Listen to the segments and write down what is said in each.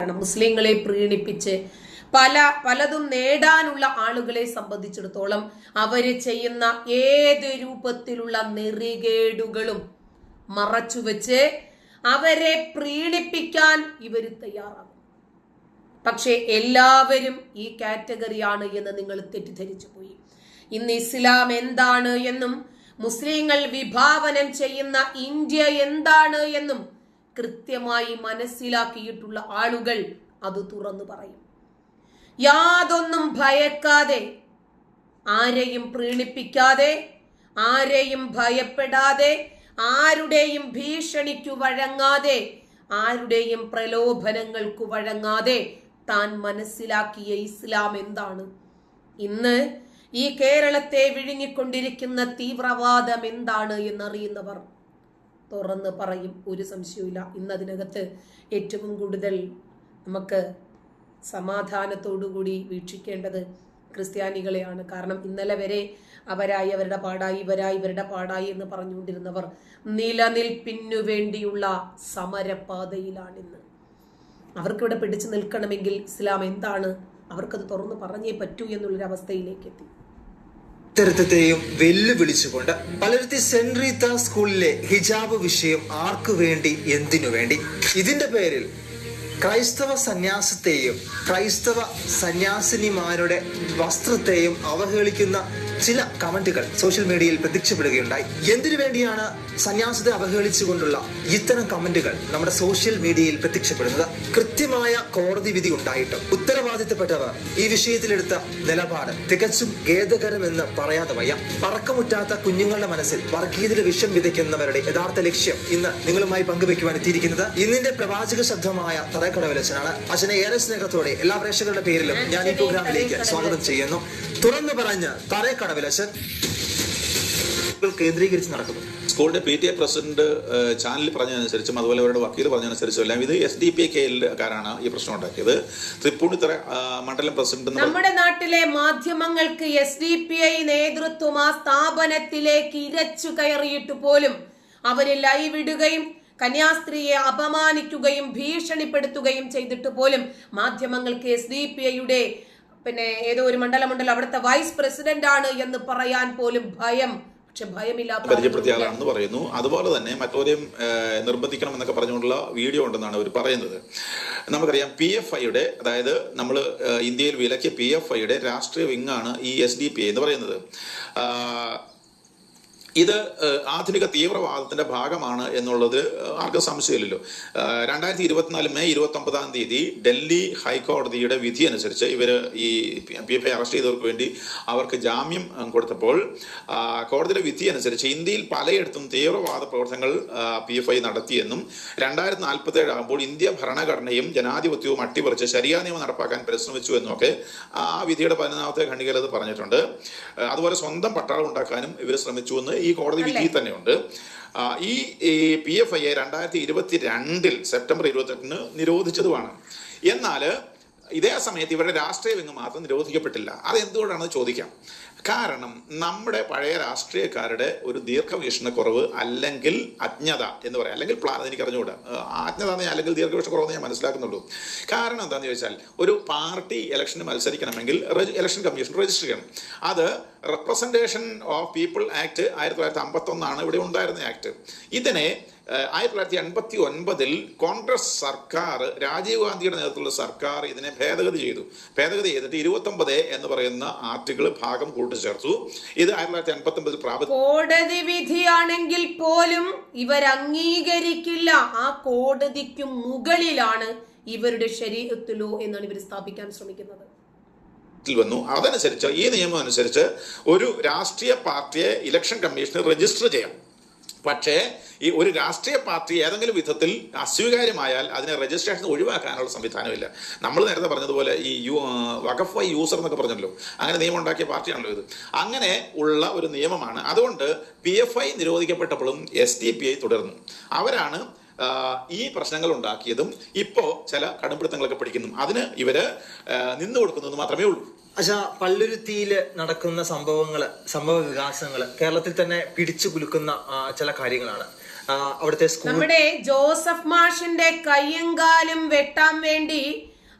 കാരണം മുസ്ലിങ്ങളെ പ്രീണിപ്പിച്ച് പല പലതും നേടാനുള്ള ആളുകളെ സംബന്ധിച്ചിടത്തോളം അവർ ചെയ്യുന്ന ഏത് രൂപത്തിലുള്ള നെറികേടുകളും മറച്ചുവെച്ച് അവരെ പ്രീണിപ്പിക്കാൻ ഇവർ തയ്യാറാകും. പക്ഷേ എല്ലാവരും ഈ കാറ്റഗറിയാണ് എന്ന് നിങ്ങൾ തെറ്റിദ്ധരിച്ചു പോയി. ഇന്ന് ഇസ്ലാം എന്താണ് എന്നും മുസ്ലിങ്ങൾ വിഭാവനം ചെയ്യുന്ന ഇന്ത്യ എന്താണ് എന്നും കൃത്യമായി മനസ്സിലാക്കിയിട്ടുള്ള ആളുകൾ അത് തുറന്നു പറയും. യാതൊന്നും ഭയക്കാതെ ആരെയും പ്രീണിപ്പിക്കാതെ ആരെയും ഭയപ്പെടാതെ ആരുടെയും ഭീഷണിക്കു വഴങ്ങാതെ ആരുടെയും പ്രലോഭനങ്ങൾക്കു വഴങ്ങാതെ താൻ മനസ്സിലാക്കിയ ഇസ്ലാം എന്താണ്? ഇന്ന് ഈ കേരളത്തെ വിഴുങ്ങിക്കൊണ്ടിരിക്കുന്ന തീവ്രവാദം എന്താണ് എന്നറിയുന്നവർ തുറന്ന് പറയും. ഒരു സംശയവുമില്ല. ഇന്ന് അതിനകത്ത് ഏറ്റവും കൂടുതൽ നമുക്ക് സമാധാനത്തോടുകൂടി വീക്ഷിക്കേണ്ടത് ക്രിസ്ത്യാനികളെയാണ്. കാരണം ഇന്നലെ വരെ അവരായി അവരുടെ പാടായി ഇവരായി ഇവരുടെ പാടായി എന്ന് പറഞ്ഞുകൊണ്ടിരുന്നവർ നിലനിൽപ്പിനു വേണ്ടിയുള്ള സമരപാതയിലാണിന്ന്. അവർക്കിവിടെ പിടിച്ചു നിൽക്കണമെങ്കിൽ ഇസ്ലാം എന്താണ്? അവർക്കത് തുറന്നു പറഞ്ഞേ പറ്റൂ എന്നുള്ളൊരവസ്ഥയിലേക്ക് എത്തി ചരിത്രത്തെയും വെല്ലുവിളിച്ചുകൊണ്ട് പലരുത്തി സെന്റ് റീത്ത സ്കൂളിലെ ഹിജാബ് വിഷയം ആർക്കു വേണ്ടി എന്തിനു വേണ്ടി? ഇതിന്റെ പേരിൽ ക്രൈസ്തവ സന്യാസത്തെയും ക്രൈസ്തവ സന്യാസിനിമാരുടെ വസ്ത്രത്തെയും അവഹേളിക്കുന്ന ചില കമന്റുകൾ സോഷ്യൽ മീഡിയയിൽ പ്രത്യക്ഷപ്പെടുകയുണ്ടായി. എന്തിനു വേണ്ടിയാണ് സന്യാസത്തെ അവഹേളിച്ചുകൊണ്ടുള്ള ഇത്തരം കമന്റുകൾ നമ്മുടെ സോഷ്യൽ മീഡിയയിൽ പ്രത്യക്ഷപ്പെടുന്നത്? കൃത്യമായ കോടതി വിധി ഉണ്ടായിട്ടും ഉത്തരവാദിത്തപ്പെട്ടവർ ഈ വിഷയത്തിലെടുത്ത നിലപാട് തികച്ചും ഖേദകരമെന്ന് പറയാതെ വയ്യ. പറക്കമുറ്റാത്ത കുഞ്ഞുങ്ങളുടെ മനസ്സിൽ വർഗീയതയുടെ വിഷം വിതയ്ക്കുന്നവരുടെ യഥാർത്ഥ ലക്ഷ്യം ഇന്ന് നിങ്ങളുമായി പങ്കുവെക്കുവാൻ എത്തിയിരിക്കുന്നത് ഇന്നിന്റെ പ്രവാചക ശബ്ദമായ തറക്കടവലച്ചനാണ് അച്ഛനെ ഏറെ സ്നേഹത്തോടെ എല്ലാ പ്രേക്ഷകരുടെ പേരിലും ഞാൻ ഈ പ്രോഗ്രാമിലേക്ക് സ്വാഗതം ചെയ്യുന്നു. തുറന്നു പറഞ്ഞ് തറക്കടവലച്ചൻ കേന്ദ്രീകരിച്ച് നടക്കുന്നത് സ്കൂളിന്റെ P T A president channel ചാനലിൽ പറഞ്ഞതനുസരിച്ചും അതുപോലെ അവരുടെ വക്കീൽ പറഞ്ഞതനുസരിച്ചും എല്ലാം ഇത് എസ് ഡി പി കെയിൽക്കാരാണ് ഈ പ്രശ്നം ഉണ്ടാക്കിയത്. തൃപ്പൂണിത്തറ മണ്ഡലം പ്രസിഡന്റ് നമ്മുടെ നാട്ടിലെ മാധ്യമങ്ങൾക്ക് എസ് ഡി പി ഐ നേതൃത്വം ആ സ്ഥാപനത്തിലേക്ക് ഇരച്ചു കയറിയിട്ട് പോലും അവർ ലൈവ് ഇടുകയും കന്യാസ്ത്രീയെ അപമാനിക്കുകയും ഭീഷണിപ്പെടുത്തുകയും ചെയ്തിട്ട് പോലും മാധ്യമങ്ങൾക്ക് എസ് ഡി പി ഐയുടെ പിന്നെ ഏതോ ഒരു മണ്ഡലമുണ്ടല്ലോ അവിടുത്തെ വൈസ് പ്രസിഡന്റ് ആണ് എന്ന് പറയാൻ പോലും ഭയം. പക്ഷെ ഭയമില്ലാത്ത പരിചയപ്പെടുത്തിയ ആളുകളില്ല. ആളാണെന്ന് പറയുന്നു. അതുപോലെ തന്നെ മറ്റോരെയും നിർബന്ധിക്കണം എന്നൊക്കെ പറഞ്ഞുകൊണ്ടുള്ള വീഡിയോ ഉണ്ടെന്നാണ് അവർ പറയുന്നത്. നമുക്കറിയാം പി എഫ് ഐയുടെ അതായത് നമ്മൾ ഇന്ത്യയിൽ വിലക്കിയ പി എഫ് ഐയുടെ രാഷ്ട്രീയ വിങ്ങാണ് ഈ എസ് ഡി പി എന്ന് പറയുന്നത്. ഇത് ആധുനിക തീവ്രവാദത്തിന്റെ ഭാഗമാണ് എന്നുള്ളത് ആർക്കും സംശയമില്ലല്ലോ. രണ്ടായിരത്തി ഇരുപത്തിനാല് മെയ് ഇരുപത്തി ഒമ്പതാം തീയതി ഡൽഹി ഹൈക്കോടതിയുടെ വിധി അനുസരിച്ച് ഇവർ ഈ പി എഫ് ഐ അറസ്റ്റ് ചെയ്തവർക്ക് വേണ്ടി അവർക്ക് ജാമ്യം കൊടുത്തപ്പോൾ കോടതിയുടെ വിധി അനുസരിച്ച് ഇന്ത്യയിൽ പലയിടത്തും തീവ്രവാദ പ്രവർത്തനങ്ങൾ പി എഫ് ഐ നടത്തിയെന്നും രണ്ടായിരത്തി നാൽപ്പത്തി ഏഴ് ആകുമ്പോൾ ഇന്ത്യ ഭരണഘടനയും ജനാധിപത്യവും അട്ടിമറിച്ച് ശരിയാ നിയമം നടപ്പാക്കാൻ പരിശ്രമിച്ചു എന്നൊക്കെ ആ വിധിയുടെ പതിനൊന്നാമത്തെ ഖണ്ഡികയിൽ അത് പറഞ്ഞിട്ടുണ്ട്. അതുപോലെ സ്വന്തം പട്ടാളം ഉണ്ടാക്കാനും ഇവർ ശ്രമിച്ചു എന്ന് ഈ കോടതി വിധി തന്നെയുണ്ട്. ഈ പി എഫ് ഐയെ രണ്ടായിരത്തി ഇരുപത്തി രണ്ടിൽ സെപ്റ്റംബർ ഇരുപത്തെട്ടിന് നിരോധിച്ചതുമാണ്. എന്നാൽ ഇതേ സമയത്ത് ഇവരുടെ രാഷ്ട്രീയ വിങ് മാത്രം നിരോധിക്കപ്പെട്ടില്ല. അത് എന്തുകൊണ്ടാണെന്ന് ചോദിക്കാം. കാരണം നമ്മുടെ പഴയ രാഷ്ട്രീയക്കാരുടെ ഒരു ദീർഘവീക്ഷണക്കുറവ് അല്ലെങ്കിൽ അജ്ഞത എന്ന് പറയാം. അല്ലെങ്കിൽ പ്ലാൻ എനിക്ക് അറിഞ്ഞുകൂടാ. അജ്ഞത എന്ന് അല്ലെങ്കിൽ ദീർഘവീക്ഷണക്കുറവെന്ന് ഞാൻ മനസ്സിലാക്കുന്നുള്ളൂ. കാരണം എന്താണെന്ന് ചോദിച്ചാൽ ഒരു പാർട്ടി ഇലക്ഷന് മത്സരിക്കണമെങ്കിൽ ഇലക്ഷൻ കമ്മീഷൻ രജിസ്റ്റർ ചെയ്യണം. അത് റെപ്രസെന്റേഷൻ ഓഫ് പീപ്പിൾ ആക്ട് ആയിരത്തി തൊള്ളായിരത്തി അമ്പത്തൊന്നാണ് ഇവിടെ ഉണ്ടായിരുന്ന ആക്ട് ഇതിനെ ആയിരത്തി തൊള്ളായിരത്തി എൺപത്തി ഒൻപതിൽ കോൺഗ്രസ് സർക്കാർ രാജീവ് ഗാന്ധിയുടെ നേതൃത്വത്തിലുള്ള സർക്കാർ ഇതിനെ ഭേദഗതി ചെയ്തു. ഭേദഗതി ചെയ്തിട്ട് ഇരുപത്തൊമ്പത് എന്ന് പറയുന്ന ആർട്ടിക്കിൾ ഭാഗം കൂട്ടിച്ചേർത്തു. ഇത് ആയിരത്തി തൊള്ളായിരത്തി എൺപത്തി ഒമ്പതിൽ പ്രാബല്യം കോടതി വിധിയാണെങ്കിൽ പോലും ഇവർ അംഗീകരിക്കില്ല ആ കോടതിക്ക് മുകളിലാണ് ഇവരുടെ ശരീരത്തിലോ എന്നാണ് ഇവർ സ്ഥാപിക്കാൻ ശ്രമിക്കുന്നത്. വന്നു. അതനുസരിച്ച് ഈ നിയമം അനുസരിച്ച് ഒരു രാഷ്ട്രീയ പാർട്ടിയെ ഇലക്ഷൻ കമ്മീഷന് രജിസ്റ്റർ ചെയ്യാം. പക്ഷേ ഈ ഒരു രാഷ്ട്രീയ പാർട്ടി ഏതെങ്കിലും വിധത്തിൽ അസ്വീകാര്യമായാൽ അതിനെ രജിസ്ട്രേഷൻ ഒഴിവാക്കാനുള്ള സംവിധാനമില്ല. നമ്മൾ നേരത്തെ പറഞ്ഞതുപോലെ ഈ യു വഖഫ് വൈ യൂസർ എന്നൊക്കെ പറഞ്ഞല്ലോ. അങ്ങനെ നിയമം ഉണ്ടാക്കിയ പാർട്ടിയാണല്ലോ ഇത്. അങ്ങനെ ഉള്ള ഒരു നിയമമാണ്. അതുകൊണ്ട് പി എഫ് ഐ നിരോധിക്കപ്പെട്ടപ്പോഴും എസ് ഡി പി ഐ തുടർന്നു. അവരാണ് ഈ പ്രശ്നങ്ങൾ ഉണ്ടാക്കിയതും ഇപ്പോൾ ചില കടുംപിടുത്തങ്ങളൊക്കെ പിടിക്കുന്നു. അതിന് ഇവർ നിന്നു കൊടുക്കുന്നത് മാത്രമേ ഉള്ളൂ. അച്ഛാ പള്ളുരുത്തിയിൽ നടക്കുന്ന സംഭവങ്ങൾ സംഭവ വികാസങ്ങൾ കേരളത്തിൽ തന്നെ പിടിച്ചു കുലുക്കുന്ന ചില കാര്യങ്ങളാണ്. അവിടുത്തെ നമ്മുടെ ജോസഫ് മാഷിന്റെ കയ്യും കാലും വെട്ടാൻ വേണ്ടി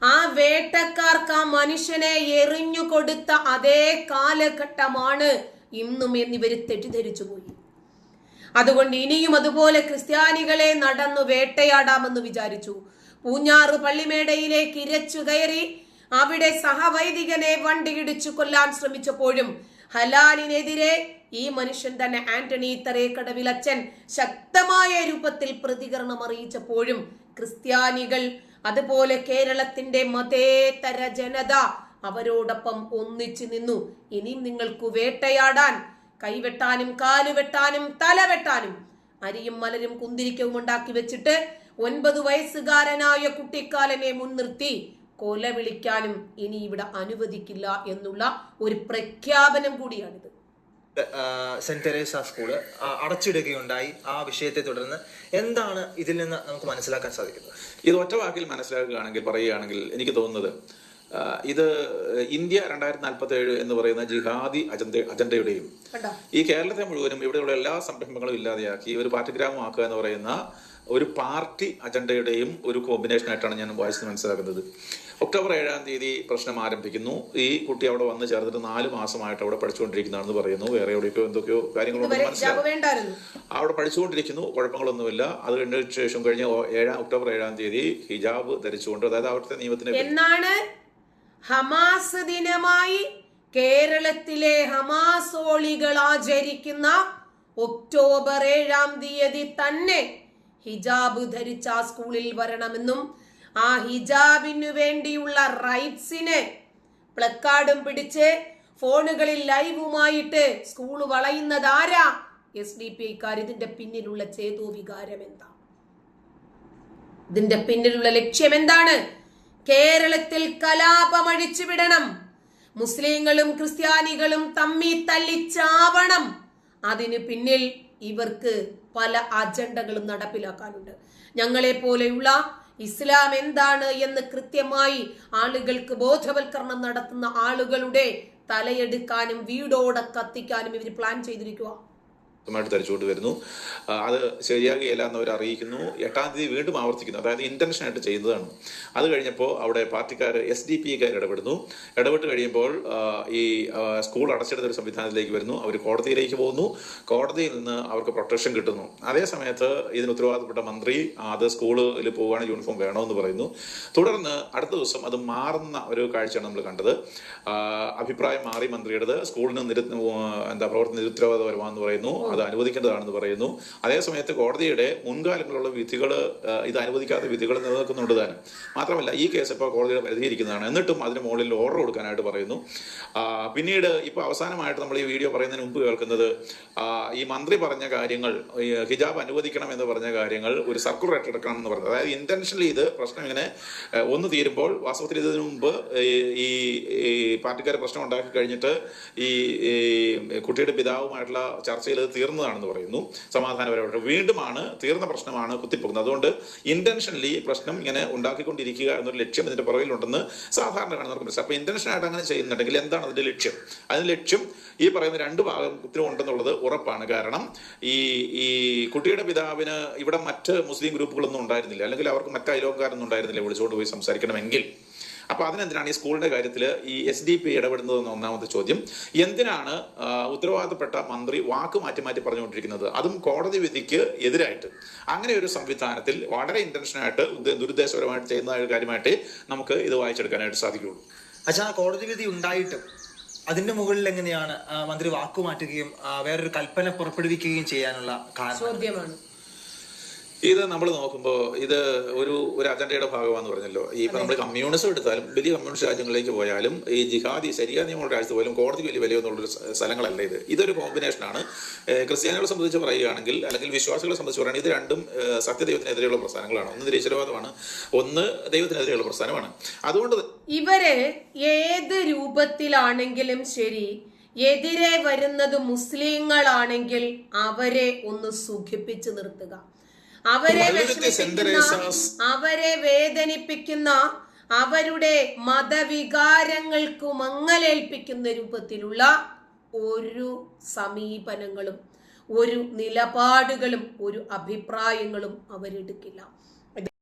ആ വേട്ടക്കാർക്ക് ആ മനുഷ്യനെ എറിഞ്ഞു കൊടുത്ത അതേ കാലഘട്ടമാണ് ഇന്നും എന്നിവർ തെറ്റിദ്ധരിച്ചു പോയി. അതുകൊണ്ട് ഇനിയും അതുപോലെ ക്രിസ്ത്യാനികളെ നടന്നു വേട്ടയാടാമെന്ന് വിചാരിച്ചു. പൂഞ്ഞാറ് പള്ളിമേടയിലേക്ക് ഇരച്ചു കയറി അവിടെ സഹവൈദികനെ വണ്ടിയിടിച്ചു കൊല്ലാൻ ശ്രമിച്ചപ്പോഴും ഹലാലിനെതിരെ ഈ മനുഷ്യൻ തന്നെ ആന്റണി തറേക്കടവിലച്ചൻ ശക്തമായ രൂപത്തിൽ പ്രതികരണം അറിയിച്ചപ്പോഴും ക്രിസ്ത്യാനികൾ അതുപോലെ കേരളത്തിന്റെ മതേതര ജനത അവരോടൊപ്പം ഒന്നിച്ചു നിന്നു. ഇനിയും നിങ്ങൾക്ക് വേട്ടയാടാൻ കൈവെട്ടാനും കാലുവെട്ടാനും തലവെട്ടാനും അരിയും മലരും കുന്തിരിക്കവും ഉണ്ടാക്കി വെച്ചിട്ട് ഒൻപത് വയസ്സുകാരനായ കുട്ടിക്കാലനെ മുൻനിർത്തി കൊല വിളിക്കാനും ഇനി ഇവിടെ അനുവദിക്കില്ല എന്നുള്ള ഒരു പ്രഖ്യാപനം കൂടിയാണിത്. സെന്റ് തെരേസ സ്കൂൾ അടച്ചിടുകയുണ്ടായി ആ വിഷയത്തെ തുടർന്ന് എന്താണ് ഇതിൽ നിന്ന് നമുക്ക് മനസ്സിലാക്കാൻ സാധിക്കുന്നത്? ഇത് ഒറ്റ വാക്കിൽ മനസ്സിലാക്കുകയാണെങ്കിൽ പറയുകയാണെങ്കിൽ എനിക്ക് തോന്നുന്നത് ഇത് ഇന്ത്യ രണ്ടായിരത്തി നാൽപ്പത്തി ഏഴ് എന്ന് പറയുന്ന ജിഹാദി അജണ്ട അജണ്ടയുടെയും ഈ കേരളത്തെ മുഴുവനും ഇവിടെയുള്ള എല്ലാ സംരംഭങ്ങളും ഇല്ലാതെയാക്കി ഒരു പാർട്ടി ഗ്രാമമാക്കുക എന്ന് പറയുന്ന ഒരു പാർട്ടി അജണ്ടയുടെയും ഒരു കോമ്പിനേഷൻ ആയിട്ടാണ് ഞാൻ വായിച്ച് മനസ്സിലാക്കുന്നത്. ഒക്ടോബർ ഏഴാം തീയതി പ്രശ്നം ആരംഭിക്കുന്നു. ഈ കുട്ടി അവിടെ വന്ന് ചേർന്നിട്ട് നാല് മാസമായിട്ട് അവിടെ പഠിച്ചുകൊണ്ടിരിക്കുന്നതാണെന്ന് പറയുന്നു. വേറെ എവിടെയൊക്കെ എന്തൊക്കെയോ കാര്യങ്ങളൊന്നും ഹിജാബ് അവിടെ പഠിച്ചുകൊണ്ടിരിക്കുന്നു. കുഴപ്പങ്ങളൊന്നുമില്ല. അത് കഴിഞ്ഞ ശേഷം കഴിഞ്ഞ ഏഴാം ഒക്ടോബർ ഏഴാം തീയതി ഹിജാബ് ധരിച്ചുകൊണ്ട് അതായത് അവിടുത്തെ നിയമത്തിന് എന്നാണ് ഹമാസ് ദിനമായി കേരളത്തിലെ ഹമാസോളികൾ ആചരിക്കുന്ന ഒക്ടോബർ ഏഴാം തീയതി തന്നെ ഹിജാബ് ധരിച്ച ആ സ്കൂളിൽ വരണമെന്നും ആ ഹിജാബിനു വേണ്ടിയുള്ള റൈറ്റ്സിനെ പ്ലക്കാർഡും പിടിച്ച് ഫോണുകളിൽ ലൈവുമായിട്ട് സ്കൂൾ വളയുന്നത് ആരാ എസ് ഡി പി ഐക്കാർ. ഇതിന്റെ പിന്നിലുള്ള ചേതോ വികാരം എന്താ? ഇതിന്റെ പിന്നിലുള്ള ലക്ഷ്യം എന്താണ്? കേരളത്തിൽ കലാപം അഴിച്ചുവിടണം. മുസ്ലിങ്ങളും ക്രിസ്ത്യാനികളും തമ്മി തല്ലിച്ചാവണം. അതിന് പിന്നിൽ ഇവർക്ക് പല അജണ്ടകളും നടപ്പിലാക്കാനുണ്ട്. ഞങ്ങളെ പോലെയുള്ള ഇസ്ലാം എന്താണ് എന്ന് കൃത്യമായി ആളുകൾക്ക് ബോധവൽക്കരണം നടത്തുന്ന ആളുകളുടെ തലയെടുക്കാനും വീടോടെ കത്തിക്കാനും ഇവർ പ്ലാൻ ചെയ്തിരിക്കുക ായിട്ട് ധരിച്ചുകൊണ്ട് വരുന്നു. അത് ശരിയാകുകയില്ല എന്നവർ അറിയിക്കുന്നു. എട്ടാം തീയതി വീണ്ടും ആവർത്തിക്കുന്നു. അതായത് ഇന്റൻഷൻ ആയിട്ട് ചെയ്യുന്നതാണ്. അത് കഴിഞ്ഞപ്പോൾ അവിടെ പാർട്ടിക്കാർ എസ് ഡി പി കാർ ഇടപെടുന്നു. ഇടപെട്ട് കഴിയുമ്പോൾ ഈ സ്കൂൾ അടച്ചിടുന്ന ഒരു സംവിധാനത്തിലേക്ക് വരുന്നു. അവർ കോടതിയിലേക്ക് പോകുന്നു. കോടതിയിൽ നിന്ന് അവർക്ക് പ്രൊട്ടക്ഷൻ കിട്ടുന്നു. അതേ സമയത്ത് ഇതിന് ഉത്തരവാദപ്പെട്ട മന്ത്രി അത് സ്കൂളിൽ പോവുകയാണ് യൂണിഫോം വേണമെന്ന് പറയുന്നു. തുടർന്ന് അടുത്ത ദിവസം അത് മാറുന്ന ഒരു കാഴ്ചയാണ് നമ്മൾ കണ്ടത്. അഭിപ്രായം മാറി മന്ത്രിയുടേത് സ്കൂളിന് നിരു എന്താ പ്രവർത്തന നിരുത്തരവാദപരമാണെന്ന് പറയുന്നു. അത് അനുവദിക്കേണ്ടതാണെന്ന് പറയുന്നു. അതേ സമയത്ത് കോടതിയുടെ മുൻകാലങ്ങളിലുള്ള വിധികൾ ഇത് അനുവദിക്കാത്ത വിധികൾ നിലനിൽക്കുന്നുണ്ട് താനും. മാത്രമല്ല ഈ കേസ് ഇപ്പോൾ കോടതിയുടെ പരിധിയിരിക്കുന്നതാണ്. എന്നിട്ടും അതിന് മുകളിൽ ഓർഡർ കൊടുക്കാനായിട്ട് പറയുന്നു. പിന്നീട് ഇപ്പോൾ അവസാനമായിട്ട് നമ്മൾ ഈ വീഡിയോ പറയുന്നതിന് മുമ്പ് കേൾക്കുന്നത് ഈ മന്ത്രി പറഞ്ഞ കാര്യങ്ങൾ ഹിജാബ് അനുവദിക്കണം എന്ന് പറഞ്ഞ കാര്യങ്ങൾ ഒരു സർക്കുലർ എടുക്കണം എന്ന് പറഞ്ഞത്. അതായത് ഇന്റൻഷനലി ഇത് പ്രശ്നം ഇങ്ങനെ ഒന്ന് തീരുമ്പോൾ വാസ്തവത്തിൽ ഇതിനു മുമ്പ് ഈ പാർട്ടിക്കാർ പ്രശ്നം ഉണ്ടാക്കി കഴിഞ്ഞിട്ട് ഈ കുട്ടിയുടെ പിതാവുമായിട്ടുള്ള ചർച്ചയിൽ തീർന്നതാണെന്ന് പറയുന്നു. സമാധാനപരമായിട്ട് വീണ്ടുമാണ് തീർന്ന പ്രശ്നമാണ് കുത്തിപ്പോകുന്നത് അതുകൊണ്ട് ഇന്റൻഷനലി പ്രശ്നം ഇങ്ങനെ ഉണ്ടാക്കിക്കൊണ്ടിരിക്കുക എന്നൊരു ലക്ഷ്യം ഇതിന്റെ പുറകിലുണ്ടെന്ന് സാധാരണ കാണുന്നവർക്ക് പ്രശ്നം അപ്പോൾ ഇന്റൻഷൻ ആയിട്ട് അങ്ങനെ ചെയ്യുന്നുണ്ടെങ്കിൽ എന്താണ് അതിന്റെ ലക്ഷ്യം? അതിന് ലക്ഷ്യം ഈ പറയുന്ന രണ്ട് ഭാഗം ഭാഗത്തിനും ഉണ്ടെന്നുള്ളത് ഉറപ്പാണ്. കാരണം ഈ ഈ കുട്ടിയുടെ പിതാവിന് ഇവിടെ മറ്റ് മുസ്ലിം ഗ്രൂപ്പുകളൊന്നും ഉണ്ടായിരുന്നില്ല. അല്ലെങ്കിൽ അവർക്ക് മറ്റ് അയലോക്കാരൊന്നും ഉണ്ടായിരുന്നില്ല വിളിച്ചുകൊണ്ട് പോയി സംസാരിക്കണമെങ്കിൽ. അപ്പൊ അതിനെന്തിനാണ് ഈ സ്കൂളിന്റെ കാര്യത്തിൽ ഈ എസ് ഡി പി ഇടപെടുന്നതെന്ന് ഒന്നാമത്തെ ചോദ്യം. എന്തിനാണ് ഉത്തരവാദിത്തപ്പെട്ട ഉത്തരവാദപ്പെട്ട മന്ത്രി വാക്ക് മാറ്റി മാറ്റി പറഞ്ഞുകൊണ്ടിരിക്കുന്നത്? അതും കോടതി വിധിക്ക് എതിരായിട്ട്. അങ്ങനെ ഒരു സംവിധാനത്തിൽ വളരെ ഇന്റൻഷനായിട്ട് ദുരുദ്ദേശപരമായിട്ട് ചെയ്യുന്ന ഒരു കാര്യമായിട്ട് നമുക്ക് ഇത് വായിച്ചെടുക്കാനായിട്ട് സാധിക്കുള്ളൂ അച്ഛാ കോടതി വിധി ഉണ്ടായിട്ടും അതിന്റെ മുകളിൽ എങ്ങനെയാണ് മന്ത്രി വാക്കുമാറ്റുകയും വേറൊരു കൽപ്പന പുറപ്പെടുവിക്കുകയും ചെയ്യാനുള്ള കാരണം? ചോദ്യമാണ്. ഇത് നമ്മൾ നോക്കുമ്പോൾ ഇത് ഒരു ഒരു അജണ്ടയുടെ ഭാഗമാണെന്ന് പറഞ്ഞല്ലോ. ഈ ഇപ്പൊ നമ്മൾ കമ്മ്യൂണിസം എടുത്താലും വലിയ കമ്മ്യൂണിസ്റ്റ് രാജ്യങ്ങളിലേക്ക് പോയാലും ഈ ജിഹാദി ശരിയാ നിയമങ്ങളുടെ രാജ്യത്ത് പോലും കോടതി വലിയ വില എന്നുള്ളൊരു സ്ഥ- സ്ഥലങ്ങളല്ല ഇത്. ഇതൊരു കോമ്പിനേഷനാണ്. ക്രിസ്ത്യാനികളെ സംബന്ധിച്ച് പറയുകയാണെങ്കിൽ അല്ലെങ്കിൽ വിശ്വാസികളെ സംബന്ധിച്ച് പറയുകയാണെങ്കിൽ ഇത് രണ്ടും സത്യദൈവത്തിനെതിരെയുള്ള പ്രസ്ഥാനങ്ങളാണ്. ഒന്ന് നിരീശ്വരവാദമാണ് ഒന്ന് ദൈവത്തിനെതിരെയുള്ള പ്രസ്ഥാനമാണ്. അതുകൊണ്ട് ഇവരെ ഏത് രൂപത്തിലാണെങ്കിലും ശരി എതിരെ വരുന്നത് മുസ്ലിങ്ങളാണെങ്കിൽ അവരെ ഒന്ന് സുഖിപ്പിച്ചു നിർത്തുക. അവരെ അവരെ വേദനിപ്പിക്കുന്ന അവരുടെ മതവികാരങ്ങൾക്ക് മങ്ങലേൽപ്പിക്കുന്ന രൂപത്തിലുള്ള ഒരു സമീപനങ്ങളും ഒരു നിലപാടുകളും ഒരു അഭിപ്രായങ്ങളും അവരെടുക്കില്ല.